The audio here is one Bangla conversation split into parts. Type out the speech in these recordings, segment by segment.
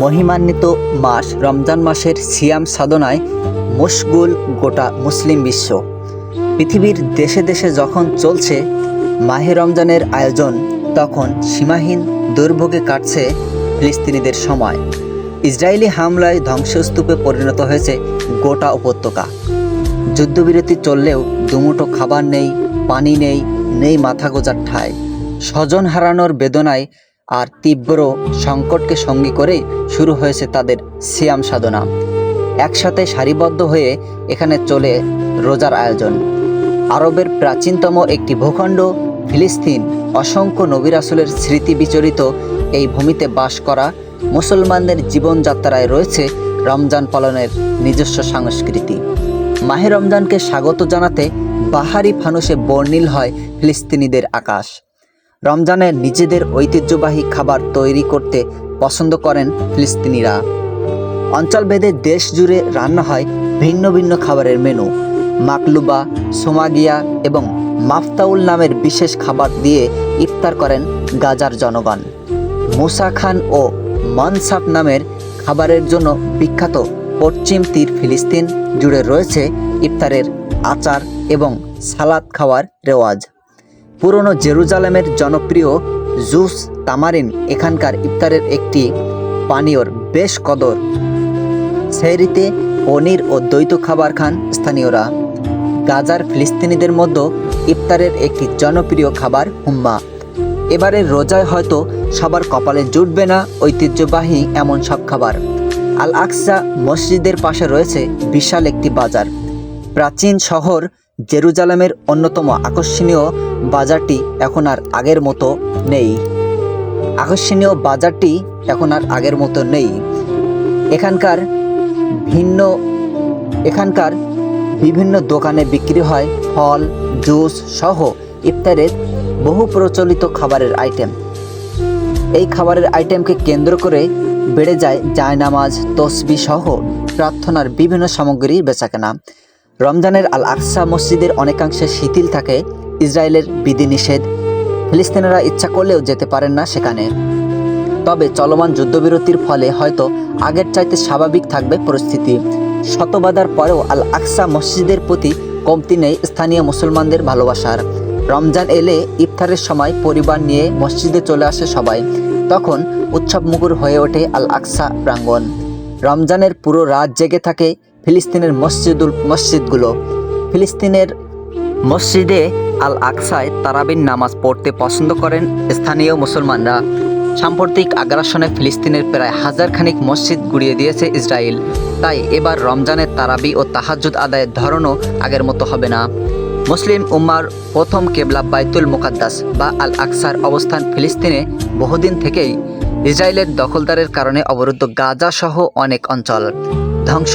মহিমান্বিত মাস রমজান মাসের সিয়াম সাধনায় মশগুল গোটা মুসলিম বিশ্ব। পৃথিবীর দেশে দেশে যখন চলছে মাহে রমজানের আয়োজন, তখন সীমাহীন দুর্ভোগে কাটছে ফিলিস্তিনিদের সময়। ইসরায়েলি হামলায় ধ্বংসস্তূপে পরিণত হয়েছে গোটা উপত্যকা। যুদ্ধবিরতি চললেও দুমুঠো খাবার নেই, পানি নেই নেই মাথা গোজার ঠায় স্বজন হারানোর বেদনায় আর তীব্র সংকটকে সঙ্গী করেই শুরু হয়েছে তাদের সিয়াম সাধনা। একসাথে সারিবদ্ধ হয়ে এখানে চলে রোজার আয়োজন। আরবের প্রাচীনতম একটি ভূখণ্ড, ফিলিস্তিন, অসংখ্য নবিরাসুলের স্মৃতি বিচরিত এই ভূমিতে বাস করা মুসলমানদের জীবনযাত্রায় রয়েছে রমজান পালনের নিজস্ব সংস্কৃতি। মাহে রমজানকে স্বাগত জানাতে বাহারি ফানুসে বর্ণিল হয় ফিলিস্তিনিদের আকাশ। রমজানে নিজেদের ঐতিহ্যবাহী খাবার তৈরি করতে পছন্দ করেন ফিলিস্তিনিরা। অঞ্চলভেদে দেশ জুড়ে রান্না হয় ভিন্ন ভিন্ন খাবারের মেনু। মাকলুবা, সোমাগিয়া এবং মাফতাউল নামের বিশেষ খাবার দিয়ে ইফতার করেন গাজার জনগণ। মুসা খান ও মনসাফ নামের খাবারের জন্য বিখ্যাত পশ্চিম তীর ফিলিস্তিন জুড়ে রয়েছে ইফতারের আচার এবং সালাদ খাওয়ার রেওয়াজ। পুরনো জেরুজালেমের জনপ্রিয় জুস তামারিন এখানকার ইফতারের একটি পানীয়র বেশ কদর। সেহরিতে পনির ও দ্বৈত খাবার খান স্থানীয়রা। গাজার ফিলিস্তিনিদের মধ্যে ইফতারের একটি জনপ্রিয় খাবার হুম্মা। এবারের রোজায় হয়তো সবার কপালে জুটবে না ঐতিহ্যবাহী এমন সব খাবার। আল আকসা মসজিদের পাশে রয়েছে বিশাল একটি বাজার। প্রাচীন শহর জেরুজালেমের অন্যতম আকর্ষণীয় বাজারটি এখন আর আগের মতো নেই। আকর্ষণীয় বাজারটি এখন আর আগের মতো নেই। এখানকার ভিন্ন, এখানকার বিভিন্ন দোকানে বিক্রি হয় ফল, জুস সহ ইফতারের বহু প্রচলিত খাবারের আইটেম। এই খাবারের আইটেমকে কেন্দ্র করে বেড়ে যায় জায়নামাজ তসবি সহ প্রার্থনার বিভিন্ন সামগ্রী বেচাকেনা। রমজানের আল আকসা মসজিদের অনেকাংশে শিথিল থাকে, ইসরায়েলের বিধিনিষেধ। ফিলিস্তিনিরা ইচ্ছা করলেও যেতে পারেন না সেখানে। তবে চলমান যুদ্ধবিরতির ফলে হয়তো আগের চাইতে স্বাভাবিক থাকবে পরিস্থিতি। শতবাদার পরেও আল আকসা মসজিদের প্রতি কমতি নেই স্থানীয় মুসলমানদের ভালোবাসার। রমজান এলে ইফতারের সময় পরিবার নিয়ে মসজিদে চলে আসে সবাই। তখন উৎসব মুখর হয়ে ওঠে আল আকসা প্রাঙ্গণ। রমজানের পুরো রাত জেগে থাকে ফিলিস্তিনের মসজিদুল, মসজিদগুলো। ফিলিস্তিনের মসজিদে আল আকসায় তারাবিন নামাজ পড়তে পছন্দ করেন স্থানীয় মুসলমানরা। সাম্প্রতিক আগ্রাসনে ফিলিস্তিনের প্রায় হাজার খানিক মসজিদ গুড়িয়ে দিয়েছে ইসরায়েল তাই এবার রমজানের তারাবি ও তাহাজ্জুদ আদায়ের ধরনও আগের মতো হবে না। মুসলিম উম্মার প্রথম কেবলা বাইতুল মুকাদ্দাস বা আল আকসার অবস্থান ফিলিস্তিনে বহুদিন থেকেই ইসরায়েলের দখলদারের কারণে অবরুদ্ধ গাজা সহ অনেক অঞ্চল। ধ্বংস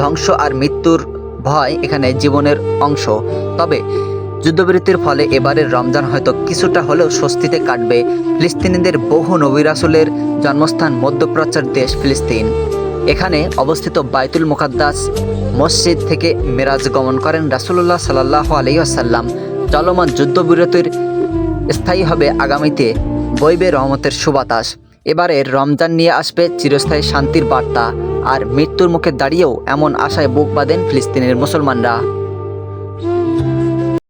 ধ্বংস আর মৃত্যুর ভয় এখানে জীবনের অংশ। তবে যুদ্ধবিরতির ফলে এবারের রমজান হয়তো কিছুটা হলেও স্বস্তিতে কাটবে ফিলিস্তিনিদের বহু নবিরাসুলের জন্মস্থান মধ্যপ্রাচ্যের দেশ ফিলিস্তিন। এখানে অবস্থিত বাইতুল মুকাদ্দাস মসজিদ থেকে মেরাজ গমন করেন রাসুল্লাহ সাল্লাহ আলাইসাল্লাম চলমান যুদ্ধবিরতির স্থায়ী হবে আগামীতে বইবে রহমতের সুবাতাস। এবারের রমজান নিয়ে আসবে চিরস্থায়ী শান্তির বার্তা। আর মৃত্যুর মুখে দাঁড়িয়েও এমন আশায় বুক বাঁধেন ফিলিস্তিনের মুসলমানরা।